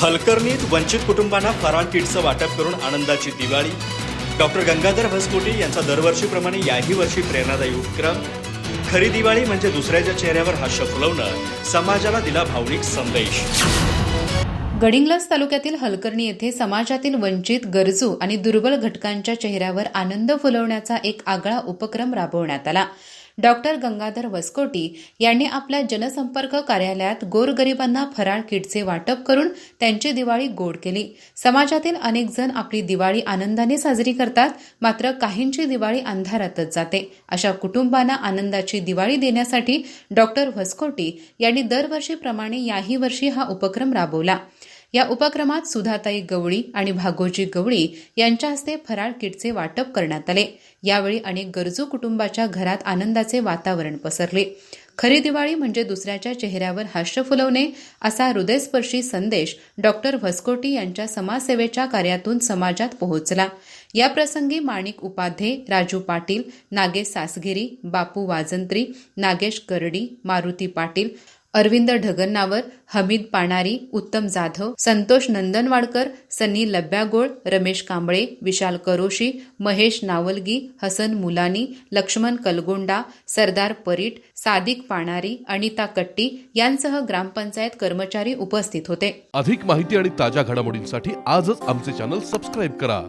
हलकर्णीत वंचित कुटुंबांना फराळ किटचं वाटप करून आनंदाची दिवाळी. डॉक्टर गंगाधर भसकोटी यांचा दरवर्षीप्रमाणे याही वर्षी प्रेरणादायी उपक्रम. खरी दिवाळी म्हणजे दुसऱ्याच्या चेहऱ्यावर हास्य फुलवणं समाजाला दिला भावनिक संदेश. गडिंग्लज तालुक्यातील हलकर्णी येथे समाजातील वंचित गरजू आणि दुर्बल घटकांच्या चेहऱ्यावर आनंद फुलवण्याचा एक आगळा उपक्रम राबवण्यात आला. डॉक्टर गंगाधर वसकोटी यांनी आपल्या जनसंपर्क कार्यालयात गोरगरिबांना फराळ किटचे वाटप करून त्यांची दिवाळी गोड केली. समाजातील अनेक जण आपली दिवाळी आनंदाने साजरी करतात मात्र काहींची दिवाळी अंधारातच जाते. अशा कुटुंबांना आनंदाची दिवाळी देण्यासाठी डॉक्टर वसकोटी यांनी दरवर्षीप्रमाणे याही वर्षी हा उपक्रम राबवला. या उपक्रमात सुधाताई गवळी आणि भागोजी गवळी यांच्या हस्ते फराळ किटचे वाटप करण्यात आले. यावेळी अनेक गरजू कुटुंबाच्या घरात आनंदाचे वातावरण पसरले. खरी दिवाळी म्हणजे दुसऱ्याच्या चेहऱ्यावर हास्य फुलवणे असा हृदयस्पर्शी संदेश डॉक्टर भस्कोटी यांच्या समाजसेवेच्या कार्यातून समाजात पोहोचला. या प्रसंगी माणिक उपाध्ये राजू पाटील नागेश सासगिरी बापू वाजंत्री नागेश करडी मारुती पाटील अरविंद ढगन्नावर हमीद पाणारी उत्तम जाधव संतोष नंदनवाडकर सनी लब्यागोळ रमेश कांबळे विशाल करोशी महेश नावलगी हसन मुलानी लक्ष्मण कलगोंडा सरदार परीट सादिक पाणारी अनिता कट्टी यांसह ग्रामपंचायत कर्मचारी उपस्थित होते. अधिक माहिती आणि ताज्या घडामोडींसाठी आजच आमचे चॅनल सबस्क्राईब करा.